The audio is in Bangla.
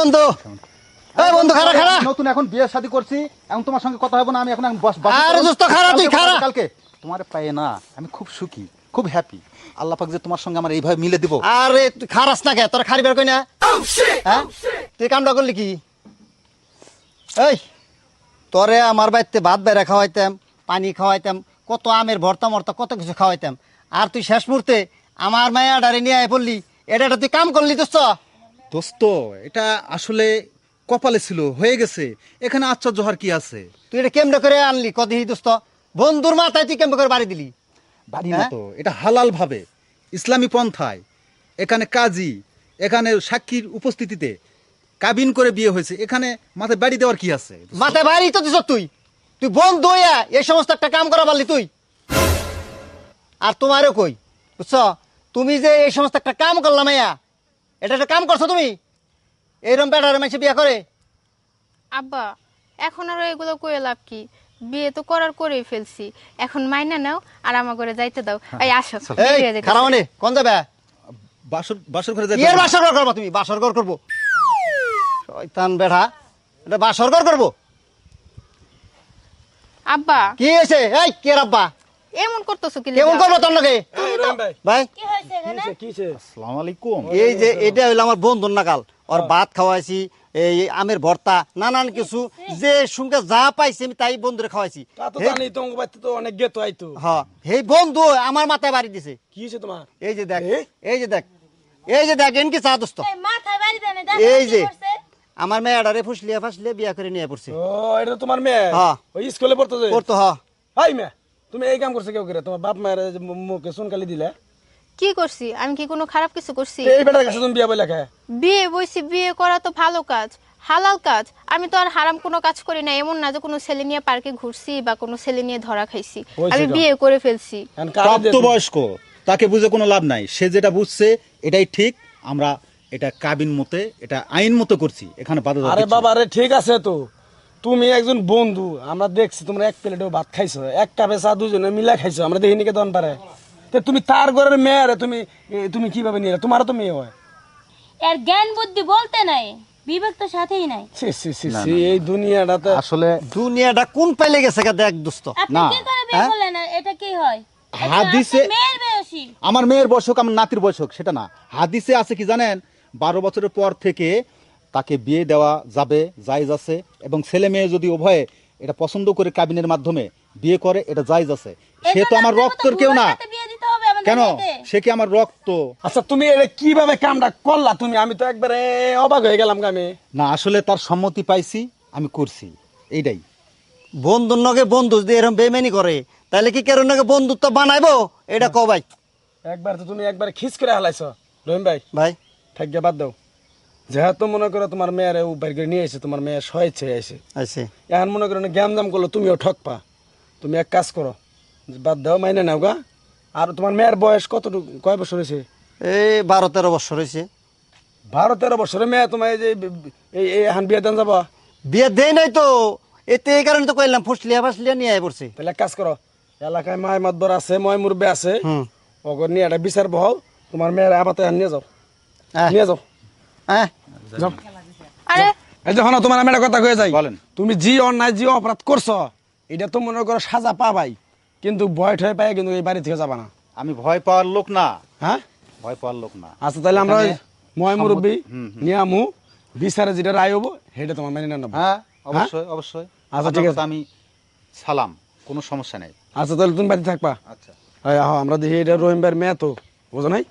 বন্ধু। এই বন্ধু খারা খারা নতুন এখন বিয়ে শাদী করছি এখন তোমার সঙ্গে কথা হবে না আমি এখন বস আরে দোস্ত, খাড়া তুই, কালকে কালকে। তোমার পায়ে না আমি খুব সুখী খুব হ্যাপি আল্লাহ পাক যে তোমার সঙ্গে আমার এইভাবে মিলে দিব। আরে তুই খারাস না কে? তোর খারি বের কই না হ্যাঁ? তুই কামটা করলি কি? এই তোরে আমার বাড়িতে ভাত বেড়া খাওয়াইতাম পানি খাওয়াইতাম কত আমের ভর্তা মর্তা কত কিছু খাওয়াইতাম। আর তুই শেষ মুহূর্তে আমার মায়া ডারে নিয়ে আয় পড়লি। এটা একটা তুই কাম করলি দোস্ত। দোস্ত এটা আসলে কপালে ছিল হয়ে গেছে। এখানে আশ্চর্য হওয়ার কি আছে? তুই এটা কেমনে করে আনলি? কদিহি দোস্ত। বন্ধুর মাথায় তুই কেমনে করে বাড়ি দিলি? বাড়ি না হ্যাঁ? তো এটা হালাল ভাবে। ইসলামী পন্থায়। এখানে কাজী এখানে সাক্ষীর উপস্থিতিতে কাবিন করে বিয়ে হয়েছে। এখানে মাথায় বাড়ি দেওয়ার কি আছে? মাথায় বাড়ি তো দিস তুই। তুই বন্ধু হইয়া এই সমস্ত একটা কাম করা পারলি তুই। আর তোমারও কই? বুঝছ? তুমি যে এই সমস্ত একটা কাম করলাম মাইয়া এটা একটা কাম করছ তুমি? এইরকম বেটারে মাইসে বিয়া করে? আব্বা এখন আর এগুলো করে লাভ কি? বিয়ে তো করার করেই ফেলছি। এখন মাইনা নাও আর আমার ঘরে যাইতে দাও। এই আসো। এই হয়ে। খারাপ মানে কোন যাবে? বাসর বাসর ঘরে যাইতে ইয়ের হবে। বাসর ঘর করব তুমি বাসর ঘর করব। শয়তান বেড়া এটা বাসর ঘর করব? আব্বা। কি হয়েছে? এই কে রাব্বা এমন করতেছো কি কেমন করব তোর লগে? ভাই আসসালামু আলাইকুম এই যে এটা হইল আমার বন্ধুর নাকাল ওর ভাত খাওয়াইছি এই আমের ভর্তা নানান কিছু। যে সঙ্গে যা পাইছি আমি তাই বন্ধুরে খাওয়াইছি। তা তো জানি তোমার বাড়িতে তো অনেক গেতো আইতো হ্যাঁ এই বন্ধু আমার মাথায় বাড়ি দিছে। কি তোমার? এই যে দেখ এই যে দেখ এই যে দেখ এনকি চা দোস্ত। মাথায় বাড়ি দেনে এই যে আমার মেয়েটারে ফুসলিয়া ফাসলিয়া বিয়া করে নিয়ে পড়ছে। ও এটা তোমার মেয়ে? হ্যাঁ। ওই স্কুলে পড়তো যে? করতো হ। হাই মেয়ে। তুমি এই কাম করছ কেউ করে? তোমার বাপ মায়ের মুখে সুনকালি দিলে? কি করছি? আমি কি কোনো খারাপ কিছু করছি? এই বেটার কাছে তুমি বিয়া বলে খায় বিয়ে বইছি বিয়ে করা তো ভালো কাজ হালাল কাজ। আমি তো আর হারাম কোনো কাজ করি না। এমন না যে কোনো ছেলে নিয়ে পার্কে ঘুরছি বা কোনো ছেলে নিয়ে ধরা খাইছি। আমি বিয়ে করে ফেলছি। প্রাপ্তবয়স্ক তাকে বুঝে কোনো লাভ নাই। সে যেটা বুঝছে এটাই ঠিক। আমরা এটা কাবিন মতে এটা আইন মতো করছি। এখানে বাধা আরে বাবা রে ঠিক আছে তো। তুমি একজন বন্ধু আমরা দেখছি তোমরা এক প্লেটেও ভাত খাইছো এক কাপে চা দুজনে মিলা খাইছো আমরা দেখিনি কে দন পারে। তো তুমি তার ঘরের মেয়ে রে তুমি তুমি কীভাবে নিয়ে তোমারও তো মেয়ে হয়। এর জ্ঞান বুদ্ধি বলতে নাই বিবেক তো সাথেই নাই। ছি, ছি, ছি, ছি, এই দুনিয়াটাতে আসলে দুনিয়াটা কোন পাইলে গেছে গা দেখ দোস্ত? না, কি করে বিয়ে হ্যাঁ? করলেন এটা কি হয়? হাদিসে- মেয়ের আমার মেয়ের বয়স হোক আমার নাতির বয়স হোক সেটা না। হাদিসে আছে কি জানেন? বারো বছরের পর থেকে তাকে বিয়ে দেওয়া যাবে জায়েজ আছে এবং ছেলে মেয়ে যদি উভয়ে এটা পছন্দ করে কাবিনের মাধ্যমে বিয়ে করে এটা জায়েজ আছে। সে তো আমার রক্তের কেউ না। কেন? সে কি আমার রক্ত? আচ্ছা তুমি এটা কীভাবে কামটা করলা তুমি? আমি তো একবারে অবাক হয়ে গেলাম আমি। না আসলে তার সম্মতি পাইছি আমি করছি। এইটাই। বন্ধুর নগে বন্ধু যদি এরকম বেমেনি করে তাহলে কি কেরোর নাকি বন্ধুত্ব বানাইবো? এটা কো ভাই। একবার তো তুমি একবার খিস করে হালাইছ। রহিম ভাই ভাই। থাকিয়ে বাদ দাও। যেহেতু মনে করো তোমার মেয়ের বাইর করে নিয়ে এসে তোমার মেয়ে স্বেচ্ছে এসে আচ্ছা এখন মনে করো জ্ঞান দাম করল তুমিও ঠকপা। তুমি এক কাজ করো বাদ দাও মাইনে নাও গা। আর তোমার মেয়ের বয়স কতটুকু কয় বছর হয়েছে? এই বারো তেরো বছর হয়েছে। বারো তেরো বছরের মেয়ে তোমার এই যে এই এখন বিয়ে দেন যাবা? বিয়ে দেয় নাই তো। এতে এই কারণে তো কইলাম ফুসলিয়া ফাসলিয়া নিয়ে আয় পড়ছে। তাহলে এক কাজ করো এলাকায় মায় মাতবর আছে ময় মুরব্বে আছে অগর নিয়ে একটা বিচার বহাও তোমার মেয়ের আপাতে নিয়ে যাও। নিয়ে যাও। হ্যাঁ। যাও। আরে। এই যখন তোমার আমি একটা কথা কয়ে যাই। বলেন। তুমি জি অন্যায় জি অপরাধ করছ এটা তো মনে করো সাজা পাবাই। কিন্তু ভয় ঠয় পাই কিন্তু এই বাড়ি থেকে যাবা না। আমি ভয় পাওয়ার লোক না। হ্যাঁ? ভয় পাওয়ার লোক না। আচ্ছা তাহলে আমরা ময় মুরব্বী হুম, নিয়ে আমু বিচারে যেটা রায় হব সেটা তোমার মেনে নেব। হ্যাঁ অবশ্যই অবশ্যই। আচ্ছা, ঠিক আছে। আমি সালাম কোনো সমস্যা নেই। আচ্ছা তাহলে তুমি বাড়ি থাকবা। আচ্ছা। এই আমরা দেখি এটা রহিম ভাইয়ের মেয়ে তো বুঝো নাই?